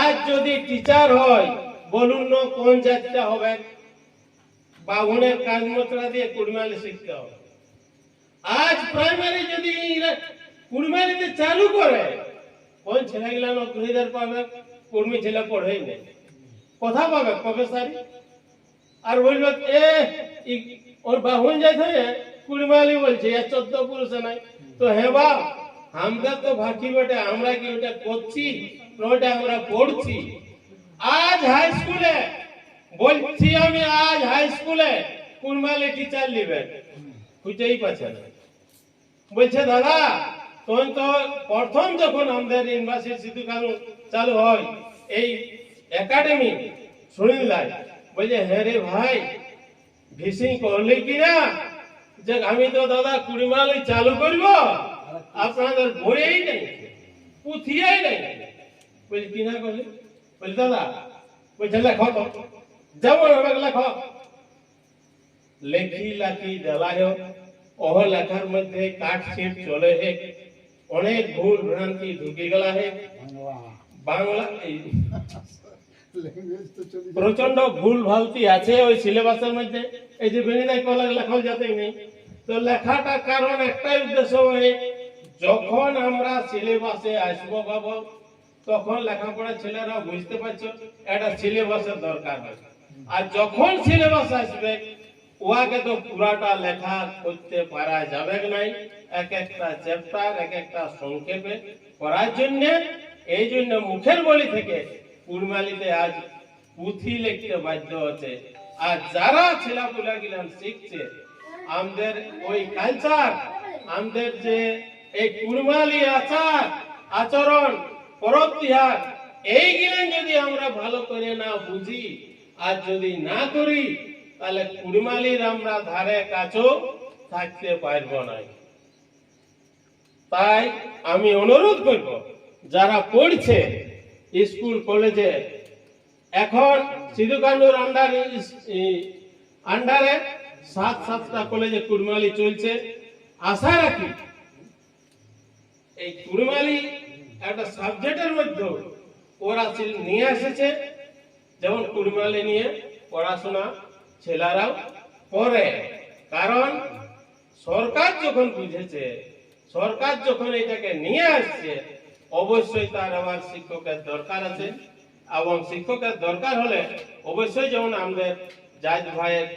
আজ যদি টিচার হয়, বলুন না কোন জাতটা হবে? বাবুনের কাজ মতরা দিয়ে কুড়মালি শিখতে হবে। আজ প্রাইমারি যদি কুড়মালিতে চালু করে, কোন ছেলেগুলা নকরিদার পাবে? কর্মী ছেলে পড়েই নেই। কথা পাবে প্রফেসর আর বলবে, এ ওর বাহুন যাইতে কুড়মালি বলছে, এ চোদ্দ পুরুষে নাই। তো হে বাপ আমরা তো ভাকি বটে, আমরা কি ওটা করছি? ওটা আমরা পড়ছি। আজ হাই স্কুলে বলছি আমি আজ হাই স্কুলে কুড়মালি টিচার নিবে? খুঁজেই পাচ্ছে না। বলছে, দাদা, তখন তো প্রথম যখন আমাদের ইউনিভার্সিটি সিধু কানু চালু হয়, এই একাডেমি শুনিলাই বলছে হ্যাঁ রে ভাই ভিসিং করলে কি না যে আমি তো দাদা কুড়িমালি চালু করব। আপনাদের বইয়েই নেই পুঁথিয়েই নেই বলছি কি না করলে বলছি দাদা বলছে লেখো তো যেমন হবে লেখো লেখি লাখি দেলায় ওহ লেখার মধ্যে কাট ছিট চলে হে অনেক ভুল ভ্রান্তি ঢুকে গেলা হে বাংলা এই ল্যাঙ্গুয়েজ তো চলে যায়। প্রচণ্ড ভুল ভালতি আছে ওই সিলেবাসের মধ্যে এই যে বেনিদাই কলেজ লেখা যাতে নেই তো লেখাটা কারণ একটাই উদ্দেশ্য হয় যখন আমরা সিলেবাসে আসব বাবু, তখন লেখাপড়া ছেলেরা বুঝতে পারছ, এটা সিলেবাসের দরকার হয়। আর যখন সিলেবাস আসবে উহাকে তো পুরাটা লেখা করতে পারা যাবে নাই? এক একটা চ্যাপ্টার এক একটা সংক্ষেপে করার জন্য, এই জন্য মুখের বলি থেকে কুড়মালিতে আজ পুঁথি লিখতে বাধ্য হচ্ছে। আর যারা ছেলেপুলা গিলান শিখছে, আমাদের ওই কালচার আমাদের যে এই কুড়মালি আচার, আচরণ, পরব তিহার এইগুলো যদি আমরা ভালো করে না বুঝি আর যদি না করি, তাহলে কুড়মালির আমরা ধারে কাছেও থাকতে পারব না। তাই আমি অনুরোধ করব, যারা পড়ছে স্কুল, কলেজে, এখন সিধু কানুর আন্ডার আন্ডারে সাত সাতটা কলেজে কুড়মালি চলছে। আশা রাখি এই কুড়মালি একটা সাবজেক্টের মধ্যে ওরা নিয়ে এসেছে। যেমন কুড়মালি নিয়ে পড়াশোনা ছেলেরাও করে। কারণ সরকার যখন বুঝেছে, সরকার যখন এটাকে নিয়ে আসছে, অবশ্যই তার আমার শিক্ষকের দরকার আছে। এবং শিক্ষকের দরকার হলে অবশ্যই যেমন আমাদের জাজ ভাইয়ের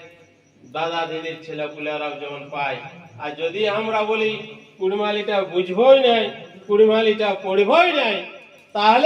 দাদা দিদির ছেলেপুলেরাও যেমন পায়। আর যদি আমরা বলি, কুড়মালিটা বুঝবই নাই, কুড়মালিটা পড়বই নাই, তাহলে